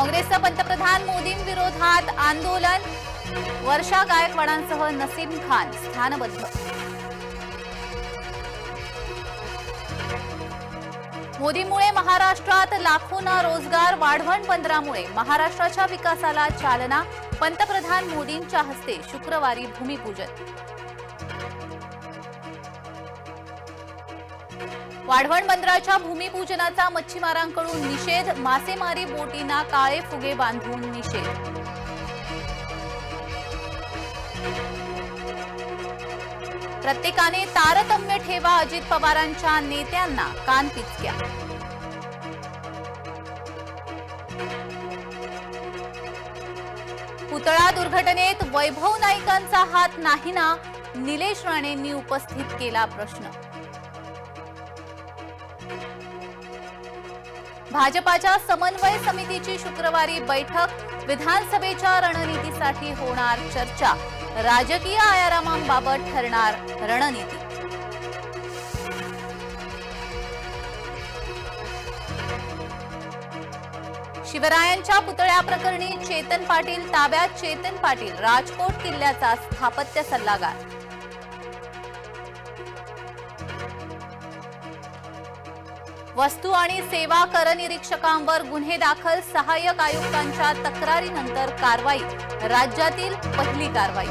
काँग्रेसचं पंतप्रधान मोदींविरोधात आंदोलन. वर्षा गायकवाडांसह नसीम खान स्थानबद्ध. मोदीमुळे महाराष्ट्रात लाखोंना रोजगार वाढवण बंदरामुळे महाराष्ट्राच्या विकासाला चालना पंतप्रधान मोदींच्या हस्ते शुक्रवारी भूमिपूजन. वाढवण बंदराच्या भूमिपूजनाचा मच्छीमारांकडून निषेध मासेमारी बोटींना काळे फुगे बांधून निषेध. प्रत्येकाने तारतम्य ठेवा अजित पवारांच्या नेत्यांना कान पिचक्या. पुतळा दुर्घटनेत वैभव नाईकांचा हात नाही ना निलेश राणेंनी उपस्थित केला प्रश्न. भाजपाच्या समन्वय समितीची शुक्रवारी बैठक विधानसभेच्या रणनीतीसाठी होणार चर्चा राजकीय आयारामांबाबत ठरणार रणनीती. शिवरायांच्या पुतळ्याप्रकरणी चेतन पाटील ताब्यात चेतन पाटील राजकोट किल्ल्याचा स्थापत्य सल्लागार. वस्तू आणि सेवा कर निरीक्षकांवर गुन्हे दाखल सहाय्यक आयुक्तांच्या तक्रारीनंतर कारवाई राज्यातील पहिली कारवाई.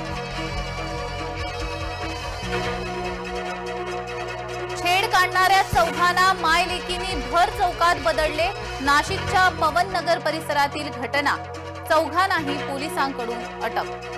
छेड काढणाऱ्या चौघांना मायलेकीनी भर चौकात बदलले नाशिकच्या पवन नगर परिसरातील घटना. चौघांनाही पोलिसांकडून अटक.